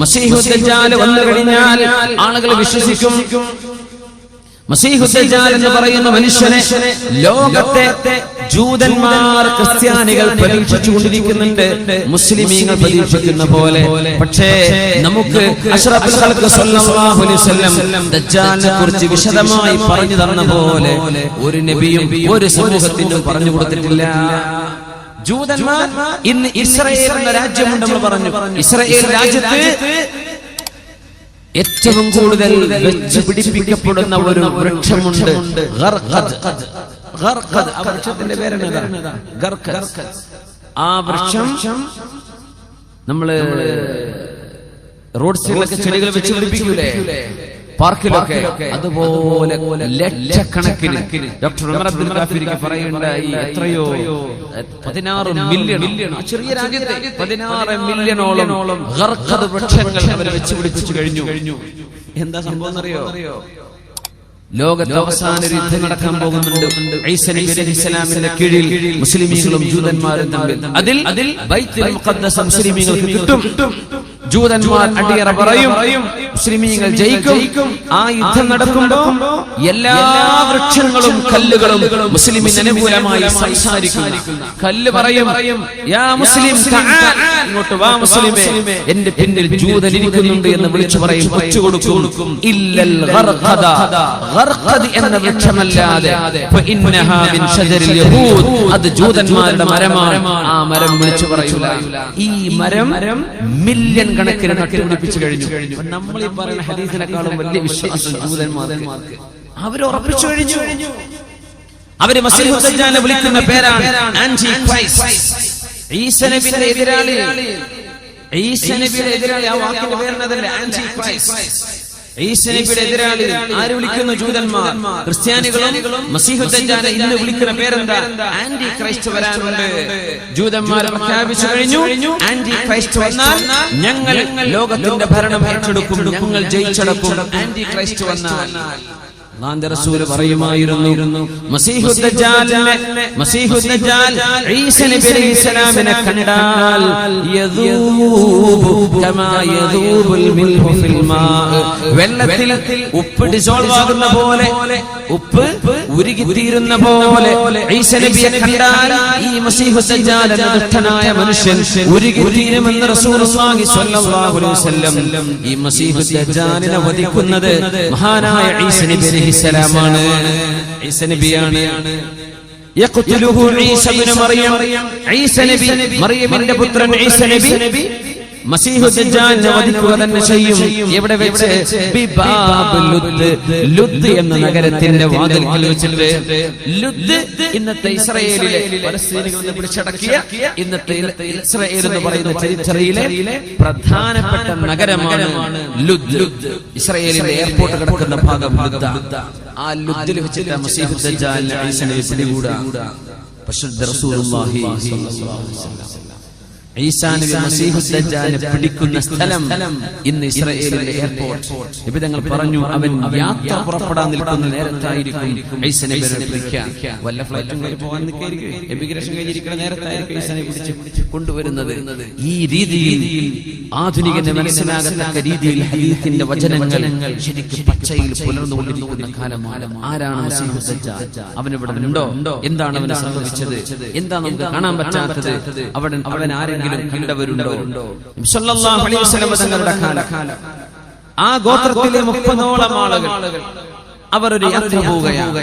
മസീഹുദ്ദാൽ വന്നു കഴിഞ്ഞാൽ ആളുകൾ വിശ്വസിക്കും. മസീഹുദ്ദാൽ എന്ന് പറയുന്ന മനുഷ്യനെ ലോകത്തെ ജൂതന്മാർ ക്രിസ്ത്യാനികൾ പരീക്ഷിച്ചുകൊണ്ടിരിക്കുന്നുണ്ട് മുസ്ലിമീങ്ങൾ പരീക്ഷിക്കുന്ന പോലെ. പക്ഷേ നമുക്ക് ദജ്ജാലിനെ കുറിച്ച് വിശദമായി പറഞ്ഞു തന്ന പോലെ ഒരു നബിയും ഒരു സമൂഹത്തിനും പറഞ്ഞു കൊടുത്തിട്ടില്ല. ജൂതന്മാർ ഇന്ന് ഇസ്രയേൽ എന്ന രാജ്യമുണ്ട് നമ്മൾ പറഞ്ഞു. ഇസ്രയേൽ രാജ്യത്ത് ഏറ്റവും കൂടുതൽ വെച്ച് പിടിപ്പിക്കപ്പെടുന്ന ഒരു വൃക്ഷമുണ്ട്. വൃക്ഷത്തിന്റെ ആ വൃക്ഷം നമ്മൾ റോഡ് സൈഡിലൊക്കെ ചെടികൾ വെച്ച് പിടിപ്പിക്കൂലേ? പാർക്കിലൊക്കെ അതുപോലെ ലക്ഷക്കണക്കിന് ഡോക്ടർ ഉമർ അബ്ദുൽ കാഫിരിക്ക് പറയുണ്ടായി എത്രയോ പതിനാറ് മില്യൺ ചെറിയ രാജ്യത്തെ പതിനാറ് മില്യണോളം വൃക്ഷങ്ങൾ അവർ വെച്ച് പിടിപ്പിച്ചു കഴിഞ്ഞു. എന്താ സംഭവം അറിയോ ലോകത്ത് അവസാന യുദ്ധം നടക്കാൻ പോകുന്നുണ്ട്. ഇസ്ലാമിന്റെ കീഴിൽ മുസ്ലിമീങ്ങളും ജൂതന്മാരും തമ്മിൽ അതിൽ അതിൽ ബൈത്തുൽ മുഖദ്ദസ് മുസ്ലിമീങ്ങൾക്ക് കിട്ടും. ജൂതന്മാർ അടിയറ പറയും. മുസ്ലിമീങ്ങൾ ജയിക്കും. ആ യുദ്ധം നടക്കുമ്പോ എല്ലാ വൃക്ഷങ്ങളും കല്ലുകളും മുസ്ലിമിന് അനുകൂലമായി സംസാരിക്കും കല്ല് പറയും യാ മുസ്ലിം. ഇങ്ങോട്ട് വാ മുസ്ലിമേ. എന്റെ പിന്നിൽ ജൂതൻ ഇരിക്കുന്നുണ്ട് എന്ന് വിളിച്ചു പറയും കൊച്ചു കൊടുക്കും. ഇല്ലൽ എന്ന വൃക്ഷമല്ലാതെ അത് ജൂതന്മാരുടെ മരമാണ്. ആ മരം വിളിച്ചു പറയൂല. ഈ മരം മില്യൺ കണക്കിന് നട്ടുപിടിപ്പിച്ചു കഴിഞ്ഞു. അപ്പൊ നമ്മൾ ഈ പറയുന്ന ഹദീസിനെക്കാളും വലിയ വിശ്വാസം ജൂതന്മാർക്ക്. അവർ ഉറപ്പിച്ചു കഴിഞ്ഞു. അവർ മസീഹു ദജ്ജാലിനെ വിളിക്കുന്ന പേരാണ് ആന്റി ക്രൈസ്റ്റ് ഈസ നബിയുടെ എതിരാളി. ഈസ നബിയുടെ എതിരാളി ആ വാക്കിന്റെ പേരെന്നതല്ലേ ആന്റി ക്രൈസ്റ്റ് എതിരാളി ആര് വിളിക്കുന്നു ജൂതന്മാർ? ക്രിസ്ത്യാനികളും മസീഹു ദജ്ജാലിനെ ഇന്ന് വിളിക്കുന്ന പേരെന്താ? ആന്റി ക്രൈസ്റ്റ് വരാനുണ്ട്. ജൂതന്മാർ പ്രഖ്യാപിച്ചു കഴിഞ്ഞു. ആന്റി ക്രൈസ്റ്റ് വന്നാൽ ഞങ്ങൾ ലോകത്തിന്റെ ഭരണം ഏറ്റെടുക്കും ഞങ്ങൾ ജയിച്ചടക്കും. ആന്റി ക്രൈസ്റ്റ് വന്നാൽ അള്ളാന്റെ പറയുമായിരുന്നു ഈസ നബി അലൈഹിസ്സലാമിനെ കണ്ടാൽ വെള്ളത്തിൽ ഉപ്പ് ഡിസോൾവ് ആകുന്ന പോലെ ഉപ്പ് ഉരുകിത്തീരുന്ന പോലെ ഈസ നബിയെ കണ്ടാൽ ഈ എന്ന ദുഷ്ടനായ മനുഷ്യൻ ഉരുകിത്തീരുമെന്ന് റസൂലുള്ളാഹി സ്വല്ലല്ലാഹു അലൈഹി വസല്ലം ഈ മസീഹുദ്ദജാലിനെ വധിക്കുന്നത് മഹാനായ ഈസ നബി അലൈഹിസ്സലാമാണ്. ഈസ നബിയാണ്. യഖ്തുലുഹു ഈസ ഇബ്നു മറിയം. ഈസ നബി മറിയമിന്റെ പുത്രൻ ഈസ നബി. മസീഹു ദജ്ജാലിനെ വധിക്കുക തന്നെ ചെയ്യും. എവിടെ വെച്ച്? ബിബാബ് ലുദ്. ലുദ്. എന്ന നഗരത്തിന്റെ വാതിൽക്കൽ വെച്ചിട്ട് ലുദ് ഇന്നത്തെ ഇസ്രായേലിലെ പിടിച്ചടക്കിയ ഇന്നത്തെ ഇസ്രായേൽ എന്ന് പറയുന്ന ചരിത്രയിലെ പ്രധാനപ്പെട്ട നഗരമാണ് ലുദ്. ലുദ്. ഇസ്രായേലിന്റെ എയർപോർട്ട് കിടക്കുന്ന ഭാഗം ആ ലുദ്ദിൽ വെച്ചിട്ട് മസീഹു ദജ്ജാലിനെ ഈസനെ പിടികൂടാ. പരിശുദ്ധ റസൂലുള്ളാഹി സ്വല്ലല്ലാഹു അലൈഹി വസല്ലം ഈസാ നബി മസീഹു ദജ്ജാലിനെ പിടിക്കുന്ന സ്ഥലം ഇന്ന് ഇസ്രായേലിലെ എയർപോർട്ട് നബി തങ്ങൾ പറഞ്ഞു അവൻ യാത്ര പുറപ്പെടാൻ നിൽക്കുന്ന നേരത്തായിരിക്കും. വല്ല ഫ്ലൈറ്റും പോകാൻ എമിഗ്രേഷൻ കഴിഞ്ഞിരിക്കുന്ന നേരത്തായിരിക്കും ഈസാ നബി പിടിച്ച് കൊണ്ടുവരുന്നത്. ഈ രീതിയിൽ ആധുനികന് മനസ്സിലാകത്തക്ക രീതിയിൽ ഹദീത്തിന്റെ വചനങ്ങൾ ശരിക്കും പച്ചയിൽ പുലർന്നുകൊണ്ടിരിക്കുന്ന കാലമാണ്. ആരാണ് അവനിവിടെ ഉണ്ടോ? എന്താണ് അവന് സംഭവിച്ചത്? എന്താ നമുക്ക് കാണാൻ പറ്റാത്തത്? അവൻ അവൻ ആരെങ്കിലും കണ്ടവരുണ്ടോ? തങ്ങളുടെ കാലം ആ ഗോത്രത്തിലെ മുപ്പതോളം ആളുകൾ അവർ ഒരു യാത്ര പോവുകയാണ്.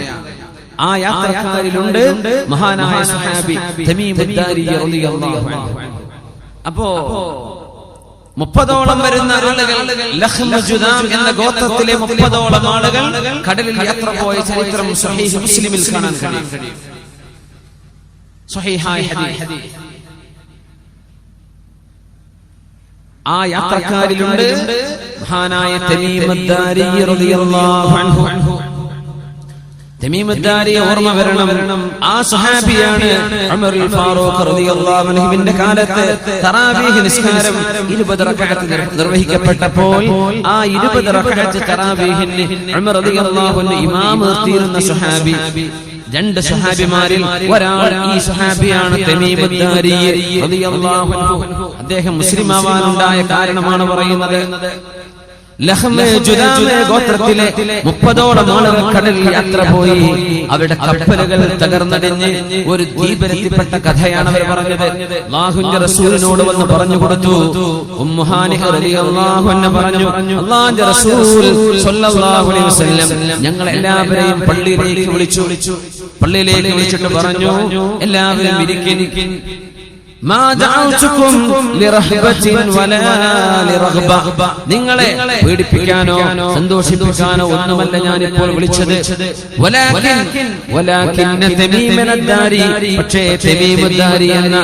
ആ യാത്രക്കാരിലുണ്ട് മഹാനായ സഹാബി അപ്പോ മുപ്പതോളം വരുന്ന ആളുകൾ എന്ന ഗോത്രത്തിലെ മുപ്പതോളം ആളുകൾ കടലിൽ യാത്ര പോയ ചരിത്രം മുസ്ലിമിൽ കാണാൻ കഴിയും സ്വഹീഹായ ഹദീസ് ആ യാത്രക്കാരിലുണ്ട് മഹാനായ തമീമുദ്ദാരിയെ ഓർമ്മ വരണം. ആ സഹാബിയാണ് ഫാറൂഖ് കാലത്ത് തറാവീഹ് നിസ്കാരം 20 റക്അത്ത് നിർവഹിക്കപ്പെട്ടപ്പോൾ ആ 20 റക്അത്ത് തറാവീഹിന് ഉമർ റളിയല്ലാഹു അൻഹു ഇമാം നിർത്തിയിരുന്ന സുഹാബി. രണ്ട് സഹാബിമാരിൽ ഒരാൾ ഈ സഹാബിയാണ്. അദ്ദേഹം മുസ്ലിം ആവാനുണ്ടായ കാരണമാണ് പറയുന്നത് ഗോത്രത്തിലെ മുപ്പതോളം ആളുകൾ കടലിൽ യാത്ര പോയി. അവരുടെ കപ്പലുകൾ തകർന്നടിഞ്ഞ് ഒരു ദ്വീപിലെത്തിപ്പെട്ട കഥയാണ് അവർ പറഞ്ഞത്. ലാഹുന്റെ റസൂലിനോട് വന്ന് പറഞ്ഞു കൊടുത്തു. പറഞ്ഞു റസൂൽ ഞങ്ങൾ എല്ലാവരെയും പള്ളിയിലേക്ക് വിളിച്ചു. പള്ളിയിലേക്ക് വിളിച്ചിട്ട് പറഞ്ഞു എല്ലാവരും ഇരിക്കിൻ. നിങ്ങളെ പീഡിപ്പിക്കാനോ സന്തോഷിപ്പിക്കാനോ ഒന്നുമല്ല ഞാൻ ഇപ്പോൾ വിളിച്ചത് പക്ഷേ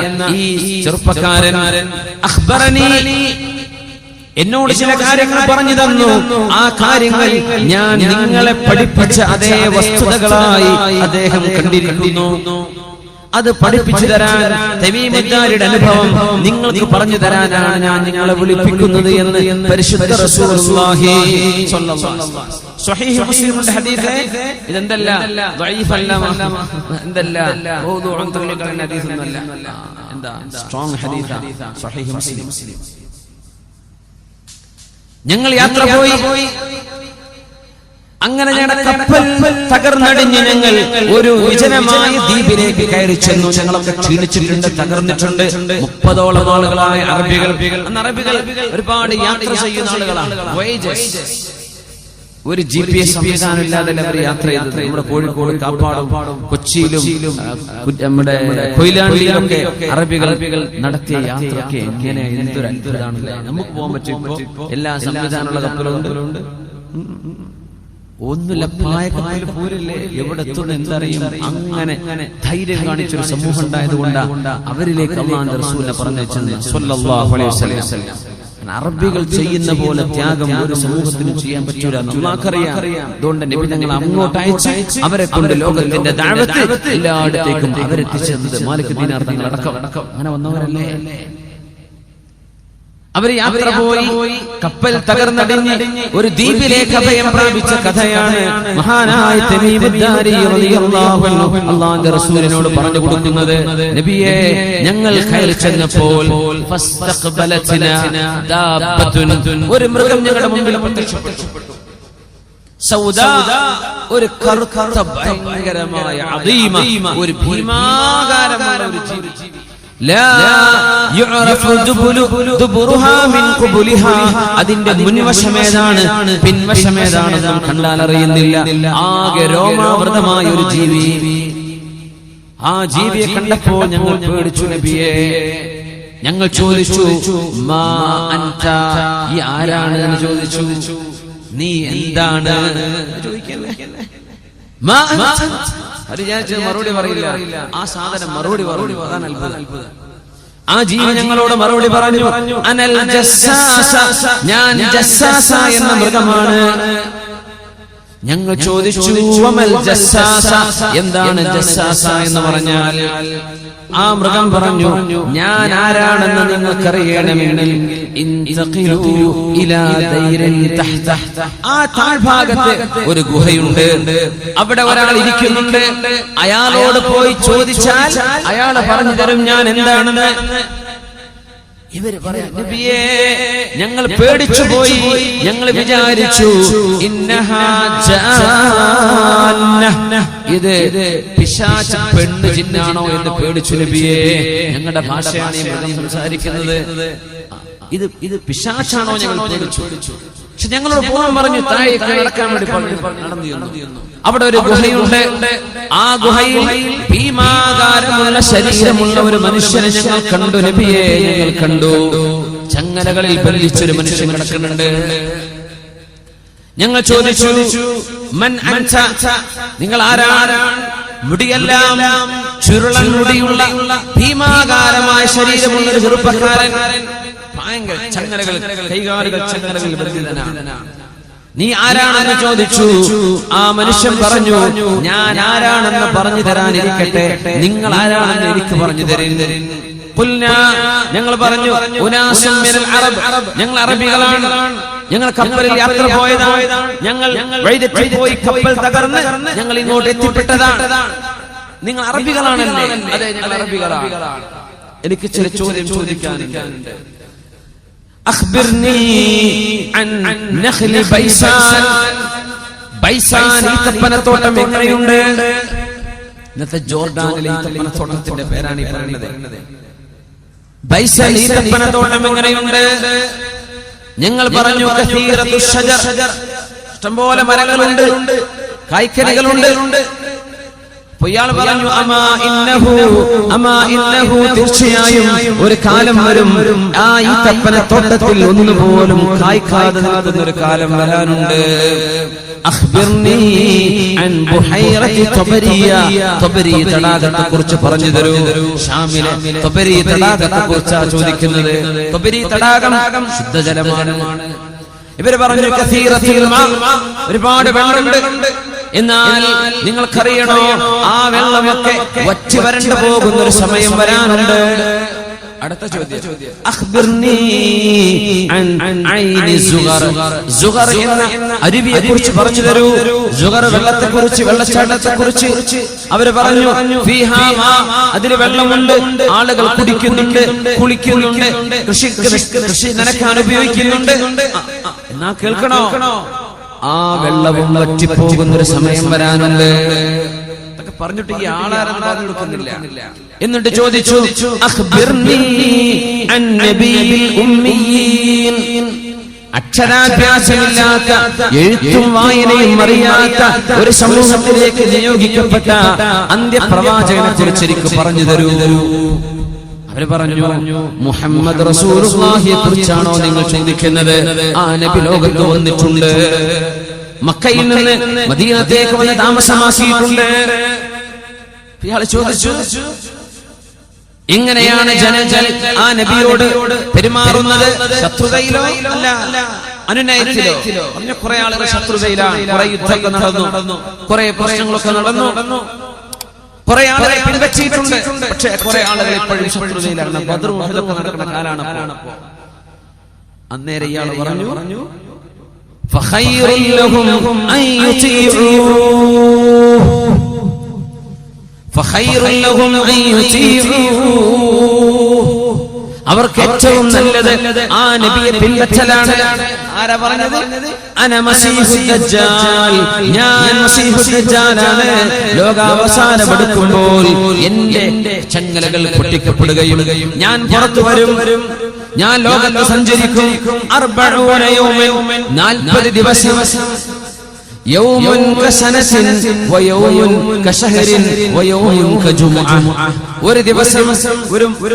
എന്ന ഈ ചെറുപ്പക്കാരൻ എന്നോട് ചില കാര്യങ്ങൾ പറഞ്ഞു തന്നു. ആ കാര്യങ്ങൾ ഞാൻ നിങ്ങളെ പഠിപ്പിച്ച അതേ വസ്തുതകളായി അദ്ദേഹം കണ്ടിരിക്കുന്നു. അത് പഠിപ്പിച്ചു തരാൻ തെവീമുദ്ദാരിയുടെ അനുഭവം നിങ്ങൾക്ക് പറഞ്ഞു തരാനാണ് ഞാൻ നിങ്ങളെ വിളിപ്പിക്കുന്നത് എന്ന് പരിശുദ്ധ റസൂലുള്ളാഹി. സ്വഹീഹ് മുസ്ലിമിന്റെ ഹദീസ് ഇതെന്തല്ല? ദഈഫല്ല എന്തല്ല മൗദൂഉൻ എന്താ? സ്ട്രോങ് ഹദീസാ. സ്വഹീഹ് മുസ്ലിം. ഞങ്ങൾ യാത്ര പോയി. അങ്ങനെ ഞങ്ങളുടെ കപ്പൽ തകർന്നടിഞ്ഞ് ഞങ്ങൾ ഒരു വിജനമായ ദ്വീപിലേക്ക് കയറി ചെന്നു. ഞങ്ങളൊക്കെ ക്ഷീണിച്ചിട്ടുണ്ട് തകർന്നിട്ടുണ്ട്. മുപ്പതോളം ആളുകളായ അറബികൾ. അറബികൾ. ഒരുപാട് യാത്ര ചെയ്യുന്ന ആളുകളാണ്. ഒരു ജി പി എസ് സംവിധാനം ഇല്ലാതെ അവർ യാത്ര ചെയ്തത്. നമ്മുടെ കോഴിക്കോട് കാപ്പാടും കൊച്ചിയിലും നമ്മുടെ കൊയിലാണ്ടിയിലൊക്കെ അറബികൾ നടത്തിയ യാത്രയൊക്കെ എങ്ങനെ എന്തൊരു അത്ഭുതമാണല്ലേ നമുക്ക് പോകാൻ പറ്റും. എല്ലാ സംവിധാനമുള്ള കപ്പലുണ്ട്. ഒന്നുമില്ല പായക്കപ്പൽ പോരില്ലേ? എവിടെ എത്തുന്നു എന്തറിയും? അങ്ങനെ ധൈര്യം കാണിച്ചൊരു സമൂഹം ഉണ്ടായതുകൊണ്ട് അവരിലേക്ക് അള്ളാന്റെ റസൂലിനെ അറബികൾ ചെയ്യുന്ന പോലെ ത്യാഗം ഒരു സമൂഹത്തിനും ചെയ്യാൻ പറ്റൂല. നമുക്കറിയാം അതുകൊണ്ട് നബി ഞങ്ങൾ അങ്ങോട്ട് അയച്ച് അവരെ കൊണ്ട് ലോകത്തിന്റെ എല്ലായിടത്തേക്കും അവരെത്തിച്ചത് മാലിക് ദീനാർത്ഥങ്ങൾ അടക്കം അങ്ങനെ വന്നവരല്ലേ? അവർ യാത്ര പോയി കപ്പൽ തകർന്നടിഞ്ഞ് ഒരു ദ്വീപിലേക്ക് അഭയം പ്രാപിച്ച കഥയാണ് മഹാനായ റസൂലിനോട് പറഞ്ഞു കൊടുക്കുന്നത് നബിയെ ഞങ്ങൾ കയറി ചെന്നപ്പോൾ ഒരു മൃഗം ഞങ്ങളുടെ മുമ്പിൽ പ്രത്യക്ഷപ്പെട്ടു. സൗദാ ഒരു കറുത്ത ഭയങ്കരമായ ഒരു ഭീമാകാരമായ ഒരു ജീവി ലാ യുഅറഫു ദുബുലു ദുബുറുഹാ മിൻ ഖുബുലിഹാ അതിന്റെ മുൻവശമേതാണ്. പിൻവശമേതാണെന്നും കണ്ടാൽ അറിയുന്നില്ല ആകെ രോമാവൃതമായ ഒരു ജീവി. ആ ജീവിയെ കണ്ടപ്പോൾ ഞങ്ങൾ പേടിച്ചു നബിയെ. ഞങ്ങൾ ചോദിച്ചു മാ അൻത ഈ ആരാണ്? എന്ന് ചോദിച്ചു നീ എന്താണ്? ചോദിക്കല്ലേ? അത് ഞാൻ മറുപടി പറയില്ല. ആ സാധനം മറുപടി പറഞ്ഞു. അതാണ് അത്ഭുതം. ആ ജീവി ഞങ്ങളോട് മറുപടി പറഞ്ഞു. അനൽ ഞാൻ എന്ന മൃഗമാണ്. ഞങ്ങൾ ചോദിച്ചു എന്താണ് ജസ്സാസ എന്ന് പറഞ്ഞാൽ ആ മൃഗം പറഞ്ഞു ഞാൻ ആരാണെന്ന് നിങ്ങൾക്കറിയണമെങ്കിൽ ആ താഴ്ഭാഗത്ത് ഒരു ഗുഹയുണ്ട്. അവിടെ ഒരാൾ ഇരിക്കുന്നുണ്ട്. അയാളോട് പോയി ചോദിച്ചാൽ അയാൾ പറഞ്ഞു തരും ഞാൻ എന്താണെന്ന്? ഇവർ പറയാം ഞങ്ങൾ പേടിച്ചു പോയി. ഞങ്ങൾ വിചാരിച്ചു. ഇത് പിശാച പെണ്ണ് ചിന്നാണോ എന്ന് പേടിച്ചു നബിയേ. ഞങ്ങളുടെ ഭാഷയാണ് സംസാരിക്കുന്നത്. ഇത് ഇത് പിശാച്ചാണോ ഞങ്ങൾ ചോദിച്ചു പക്ഷെ ഞങ്ങളോട് പോകാൻ പറഞ്ഞു താഴേക്ക് നടക്കാൻ വേണ്ടി പറഞ്ഞു. നടന്നു അവിടെ ഒരു ഗുഹയുണ്ട്. ആ ഗുഹയിൽ ഭീമാകാരമുള്ള ശരീരമുള്ള ഒരു മനുഷ്യനെ ഞങ്ങൾ കണ്ടു. നബിയെ ഞങ്ങൾ കണ്ടു. ചങ്ങലകളിൽ ബന്ധിച്ചൊരു മനുഷ്യൻ കിടക്കുന്നുണ്ട്. ഞങ്ങൾ ചോദിച്ചു മൻ? നിങ്ങൾ ആരാണ്? മുടിയെല്ലാം ചുരുളൻ മുടിയുള്ള ഭീമാകാരമായ ശരീരമുള്ള ഒരു ചെറുപ്പക്കാരൻ ഭയങ്കര ചങ്ങലകൾ കൈകാലുകൾ ചങ്ങലകൾ ബന്ധിതനാണ് നീ ആരാണെന്ന് ചോദിച്ചു? ആ മനുഷ്യൻ പറഞ്ഞു ഞാൻ ആരാണെന്ന് പറഞ്ഞു തരാനിരിക്കട്ടെ. നിങ്ങൾ ആരാണെന്ന് എനിക്ക് പറഞ്ഞു തരുന്നു. ഖുൽനാ, ഞങ്ങൾ പറഞ്ഞു അറബ്. ഞങ്ങൾ അറബികളാണ്. ഞങ്ങൾ കപ്പലിൽ യാത്ര പോയതാണ്. ഞങ്ങൾ പോയി കപ്പൽ തകർന്ന് ഞങ്ങൾ ഇങ്ങോട്ട് എത്തിപ്പെട്ടതാണ്. നിങ്ങൾ അറബികളാണല്ലേ? അതെ ഞങ്ങൾ അറബികളാണ്. എനിക്ക് ചില ചോദ്യം ചോദിക്കാനുണ്ട് അഖ്ബിർനി അൻ നഖ്ലി ബൈസാൻ ബൈസാൻ ഈത്തപ്പനത്തോട്ടം എങ്ങനെയുണ്ട്? ഇന്നത്തെ ജോർഡാനിലെ ഈത്തപ്പനത്തോട്ടത്തിന്റെ പേരാണ് ഈ പറയുന്നത്. ബൈസാൻ ഈത്തപ്പനത്തോട്ടം എങ്ങനെയുണ്ട്? ഞങ്ങൾ പറഞ്ഞു ഇഷ്ടംപോലെ മരങ്ങളുണ്ട് കായ്ക്കനികളുണ്ട് ഇയാൾ പറഞ്ഞു അമാ ഇന്നഹു അമാ ഇന്നഹു തീർച്ചയായും ഒരു കാലം വരും ആ ഈ തപ്പന തോട്ടത്തിൽ ഒന്നുപോലും കായ്ക്കാതെ നിൽക്കുന്ന ഒരു കാലം വരാനുണ്ട്. തടാകത്തെ കുറിച്ച് പറഞ്ഞു തരൂ. ഷാമിലെ ത്വബരി തടാകത്തെ കുറിച്ചാ ചോദിക്കുന്നത്. ത്വബരി തടാകം ശുദ്ധജലമാണ്. ഇവർ പറഞ്ഞു. ഒരുപാട് വെള്ളമുണ്ട്. എന്നാൽ നിങ്ങൾക്കറിയണോ ആ വെള്ളമൊക്കെ വറ്റി വരണ്ടു പോകുന്ന ഒരു സമയം വരാനുണ്ട്. അടുത്ത ചോദ്യം. അരുവിയെ കുറിച്ച് പറഞ്ഞു തരൂ. സുഗർ വെള്ളത്തെ കുറിച്ച് വെള്ളച്ചാട്ടത്തെ കുറിച്ച് അവർ പറഞ്ഞു. അതിൽ വെള്ളമുണ്ട്. ആളുകൾ കുടിക്കുന്നുണ്ട് കുളിക്കുന്നുണ്ട്. കൃഷി കൃഷി നനക്കാൻ ഉപയോഗിക്കുന്നുണ്ട്. എന്നാ കേൾക്കണോ? ആ വെള്ളവും വറ്റിപ്പോകുന്ന ഒരു സമയം വരാനുണ്ട്. പറഞ്ഞിട്ട് ഈ പറഞ്ഞു കൊടുക്കുന്നില്ല. എന്നിട്ട് ചോദിച്ചു അക്ഷരാഭ്യാസമില്ലാത്ത എഴുത്തും വായനയും അറിയാത്ത ഒരു സമൂഹത്തിലേക്ക് നിയോഗിക്കപ്പെട്ട അന്ത്യപ്രവാചകനെ കുറിച്ച് എനിക്ക് പറഞ്ഞു തരൂ. അവർ പറഞ്ഞു മുഹമ്മദ് റസൂലുള്ളാഹിയെ കുറിച്ചാണോ നിങ്ങൾ ചിന്തിക്കുന്നത്? ആ നബി ലോകത്ത് വന്നിട്ടുണ്ട്. മക്കയിൽ നിന്ന് മദീനത്തേക്ക് വന്ന് താമസമാക്കിയിട്ടുണ്ട്. ഇയാൾ ചോദിച്ചു എങ്ങനെയാണ് ജനജൽ ആ നബിയോട് പെരുമാറുന്നത് ശത്രുതയിലോ അല്ല അനുനയത്തിലോ? കുറെ ആളുകൾ ശത്രുതയിലാണ് കുറെ യുദ്ധമൊക്കെ നടന്നു കുറെ പ്രശ്നങ്ങളൊക്കെ നടന്നു. കുറെ ആളുകളെ പിൻവച്ചിട്ടുണ്ട് പക്ഷേ കുറെ ആളുകൾ ഇപ്പോഴും ശത്രുതയിലാണ് ബദർ വഹദൊക്കെ നടക്കുന്ന കാലാണ് അന്നേരം ഇയാൾ പറഞ്ഞു പറഞ്ഞു ഫഖൈറുൽ ലഹും അൻ അവർക്ക് ഏറ്റവും നല്ലത് ആ നബിയെ പിൻവച്ചലാണ് ആരാ പറഞ്ഞത്? അന മസീഹു ദജ്ജാൽ. ഞാൻ മസീഹു ദജ്ജാലാണ്. ലോകാവസാനം അടുക്കുമ്പോൾ എന്റെ ചങ്ങലകൾ പൊട്ടിക്കപ്പെടുകയും ഞാൻ പുറത്തു വരും. ഞാൻ ലോകത്ത് സഞ്ചരിക്കും. നാൽപ്പത് ദിവസം. ഒരു ദിവസം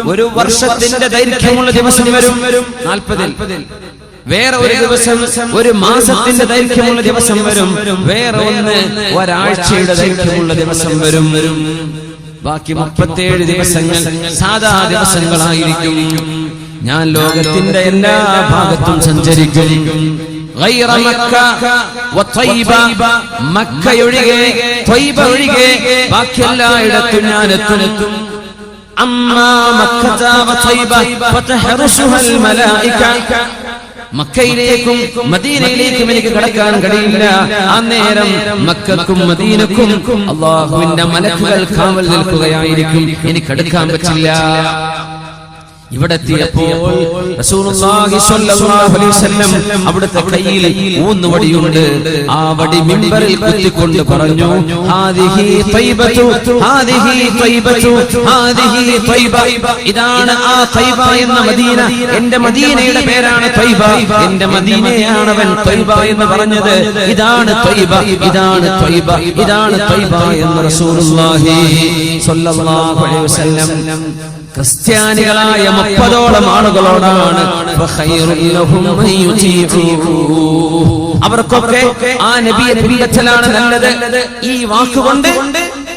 ഒരു വർഷത്തിന്റെ ദൈർഘ്യമുള്ള ദിവസം വരും. നാൽപ്പതിൽ. വേറെ ഒരു ദിവസം ഒരു മാസത്തിന്റെ ദൈർഘ്യമുള്ള ദിവസം വരും. വേറെ ഒന്ന് ഒരാഴ്ചയുടെ ദൈർഘ്യമുള്ള ദിവസം വരും. ബാക്കി മുപ്പത്തേഴ് ദിവസങ്ങൾ സാധാ ദിവസങ്ങളായിരിക്കും. ഞാൻ ലോകത്തിന്റെ എല്ലാ ഭാഗത്തും സഞ്ചരിക്കും. മക്കയൊഴികെ ത്വയ്ബ ഒഴികെ ബാക്കി എല്ലായിടത്തും ഞാൻ എത്തും മക്കയിലേക്കും മദീനയിലേക്കും എനിക്ക് കടക്കാൻ കഴിയില്ല. ആ നേരം മക്കക്കും മദീനക്കും അള്ളാഹുവിന്റെ മലക്കുകൾ കാവൽ നിൽക്കുകയായിരിക്കും. എനിക്ക് എടുക്കാൻ പറ്റില്ല. ഇവിടെ എത്തിയപ്പോൾ അവിടുത്തെ കയ്യിൽ ആ വടി മിമ്പറിൽ കുത്തിക്കൊണ്ട് പറഞ്ഞു തൈബ. മദീന. മദീനയുടെ തൈബ. മദീനയാണ് അവൻ തൈബ എന്ന് ത്വയ്ബ ഇതാണ് തൈബ എന്ന് റസൂലുള്ളാഹി സ്വല്ലല്ലാഹു അലൈഹി വസല്ലം ക്രിസ്ത്യാനികളായ മുപ്പതോളം ആളുകളോടാണ് അവർക്കൊക്കെ ആ നബിയെ പിൻപറ്റലാണ് നല്ലത്. ഈ വാക്കുകൊണ്ട്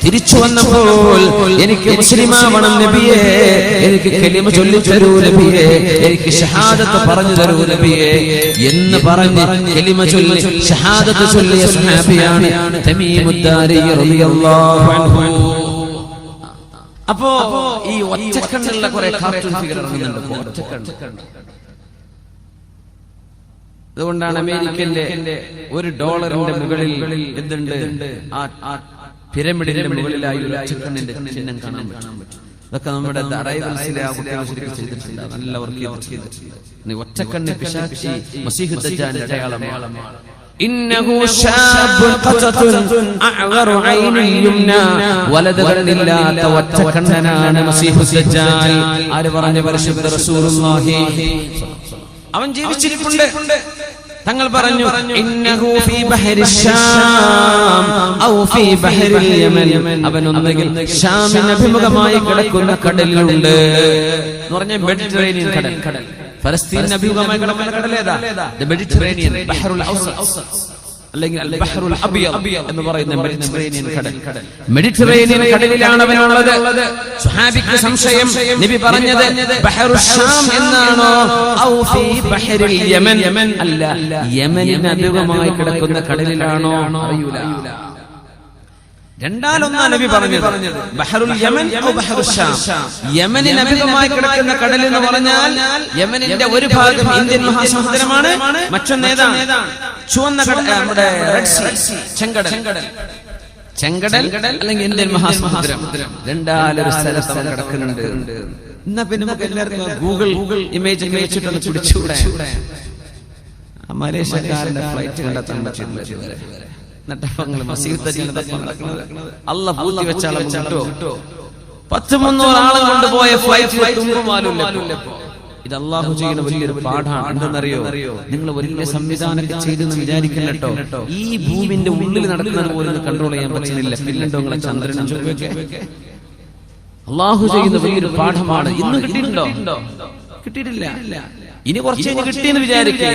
തിരിച്ചു വന്നപ്പോൾ എനിക്ക് മുസ്ലിമാവണം നബിയെ. എനിക്ക് കെലിമ ചൊല്ലി തരൂ നബിയെ. എനിക്ക് ഷഹാദത്ത് പറഞ്ഞു തരൂ നബിയെ. എന്ന് പറഞ്ഞ് കെലിമ ചൊല്ലി ഷഹാദത്ത് ചൊല്ലിയ സഹാബിയാണ് തമീമുദ്ദാരി റളിയല്ലാഹു അൻഹു. അപ്പോ ഈ ഒറ്റക്കണ്ണുള്ള കുറെ കാർട്ടൂൺ ഫിഗർ ഇറങ്ങുന്നുണ്ട് ഒറ്റക്കണ്ണ്. അതുകൊണ്ടാണ് അമേരിക്കന്റെ ഒരു ഡോളറിന്റെ മുകളിൽ എന്തുണ്ട്? ആ പിരമിഡിന്റെ മുകളിലായി ഒരു ഒറ്റക്കണ്ണിന്റെ ചിഹ്നം കാണാൻ പറ്റും. ഇതൊക്കെ നമ്മുടെ അറൈവൽസിലെ ആ കുട്ടികൾ ശരിക്കും ചെയ്തിട്ടുണ്ട്. നല്ല വർക്ക് ചെയ്തിട്ടുണ്ട്. ഒറ്റക്കണ്ണ് പിശാചി മസീഹ് ദജ്ജാലിന്റെ അടയാളമാണ്. إنه شاب قطة أعور عين اليمنى വലത് കണ്ണില്ലാത്ത ഒറ്റ കണ്ണനാണ് മസീഹു ദജ്ജാൽ ആര് പറഞ്ഞ പരിശുദ്ധ റസൂലുള്ളാഹി അവൻ ജീവിച്ചിരിപ്പുണ്ട് തങ്ങൾ പറഞ്ഞു ഇന്നഹു ഫീ ബഹരി ശാം ഔ ഫീ ബഹരിൽ യമൻ അവൻ ഒന്നുകിൽ ഷാമിന് അഭിമുഖമായി കിടക്കുന്ന കടലിലുണ്ട് എന്ന് പറഞ്ഞ മെഡിറ്ററേനിയൻ കടൽ ഫലസ്തീൻ അഭിമുഖമായി കിടക്കുന്ന കടൽ ഏതാ മെഡിറ്ററേനിയൻ അല്ലെങ്കിൽ എന്ന് പറയുന്ന മെഡിറ്ററേനിയൻ കടൽ. മെഡിറ്ററേനിയൻ കടലിലാണ് അവനുള്ളത്. സുഹാബിക്ക് സംശയം. നബി പറഞ്ഞത് ബഹറുൽ ഷാം എന്നാണോ? ഔ ഫീ ബഹറിൽ യമൻ. അല്ല യമനിന് അഭിമുഖമായി കിടക്കുന്ന കടലിലാണോ? അറിയൂല. രണ്ടാലൊന്നാ നബി പറഞ്ഞത്. ബഹറുൽ യമൻ യമനിന് അഭിമുഖമായി കിടക്കുന്ന കടൽ എന്ന് പറഞ്ഞാൽ യമനിന്റെ ഒരു ഭാഗം ഇന്ത്യൻ മഹാസമുദ്രമാണ് മറ്റൊന്ന് ഏതാണ് ചുവന്ന കടൽ നമ്മുടെ ചെങ്കടൽ. ചെങ്കടൽ. അല്ലെങ്കിൽ ഇന്ത്യൻ മഹാസമുദ്രം. രണ്ടാലൊരു സ്ഥലത്ത് കിടക്കുന്നുണ്ട്. എന്നാ പിന്നെ നമുക്ക് എല്ലാവർക്കും ഗൂഗിൾ ഗൂഗിൾ ഇമേജ് വെച്ചിട്ടൊന്ന് പിടിച്ചുകൂടെ? മലേഷ്യക്കാരന്റെ ഫ്ലൈറ്റ് കണ്ടെത്താൻ പറ്റില്ല. ഇതുവരെ. എന്നിട്ട് ഞങ്ങൾ മസീദ് ദജ്ജാലിനെ തപ്പാൻ നടക്കുന്നത്. അല്ല പൂത്തി വെച്ചാളെ കിട്ടോ പത്ത് മുന്നൂറ് ആളെ കൊണ്ടുപോയ ഫ്ലൈറ്റ് തുമ്പുമാലില്ല ഇത് അള്ളാഹു ചെയ്യുന്ന വലിയൊരു പാഠാണ് എന്തെന്നറിയോ നിങ്ങൾ വലിയ സംവിധാനമൊക്കെ ചെയ്തെന്ന് വിചാരിക്കില്ലട്ടോ ഈ ഭൂമിന്റെ ഉള്ളിൽ നടക്കുന്നത് പോലും കൺട്രോൾ ചെയ്യാൻ പറ്റുന്നില്ല പിന്നെന്തോ നിങ്ങളെ ചന്ദ്രനും അള്ളാഹു ചെയ്യുന്ന വലിയൊരു പാഠമാണ് ഇന്ന് കിട്ടിയിട്ടുണ്ടോ കിട്ടിയിട്ടില്ല ഇനി കുറച്ച് കഴിഞ്ഞ് കിട്ടിയെന്ന് വിചാരിക്കുക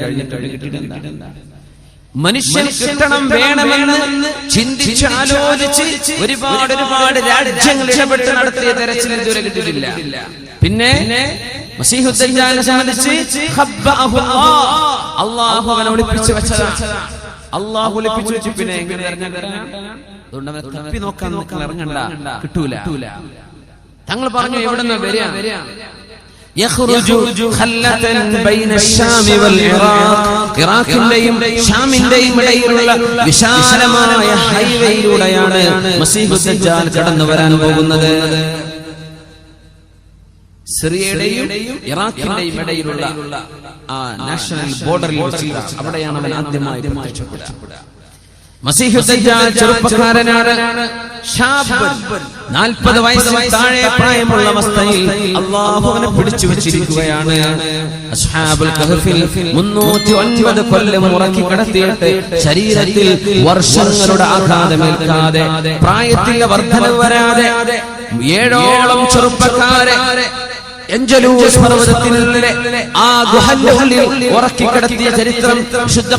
കഴിഞ്ഞിട്ട് മനുഷ്യൻ കിട്ടണം വേണമെന്ന് ചിന്തിച്ചാലോചിച്ച് ഒരുപാട് ഒരുപാട് രാജ്യങ്ങൾ ഇടപെട്ട് നടത്തിയ തെരച്ചിൽ ഇതുവരെ കിട്ടിയിട്ടില്ല. പിന്നെ മസീഹുദ്ദീനെ സംബന്ധിച്ച് അള്ളാഹു. അവനെ ഒളിപ്പിച്ചു വെച്ചതാണ്. അള്ളാഹു ഒളിപ്പിച്ചു വെച്ചു പിന്നെ എങ്ങനെ അതുകൊണ്ട് അവനെ തപ്പി നോക്കാൻ നോക്കാൻ ഇറങ്ങണ്ട കിട്ടൂല. തങ്ങൾ പറഞ്ഞു എവിടുന്ന വരിക? ഇറാഖിന്റെയും ഷാമിന്റെയും ഇടയിലുള്ള വിശാലമായ ഹൈവേയിലൂടെയാണ് മസീഹു ദജ്ജാൽ കടന്നു വരാൻ പോകുന്നത്. സിറിയയുടെയും ഇറാഖിന്റെയും ഇടയിലുള്ള ആ നാഷണൽ ബോർഡറിൽ അവിടെയാണ് അവൻ ആദ്യമായി പ്രത്യക്ഷപ്പെടുക. ചെറുപ്പക്കാരനാണ് നാൽപ്പത് വയസ്സിൽ താഴെ പ്രായമുള്ള അവസ്ഥയിൽ അള്ളാഹു അവനെ പിടിച്ചു വെച്ചിരിക്കുകയാണ്. മുന്നൂറ്റി ഒൻപത് കൊല്ലം ഉറക്കി കിടത്തിയിട്ട് ശരീരത്തിൽ വർഷങ്ങളുടെ ആഘാതമേൽക്കാതെ പ്രായത്തിന്റെ വർധന വരാതെ ഏഴോളം ചെറുപ്പക്കാരെ എഞ്ചലൂസ് പർവതത്തിനുള്ളിലെ ആ ഗുഹന്റെ ഉള്ളിൽ ഉറക്കി കിടത്തിയ ചരിത്രം ശുദ്ധ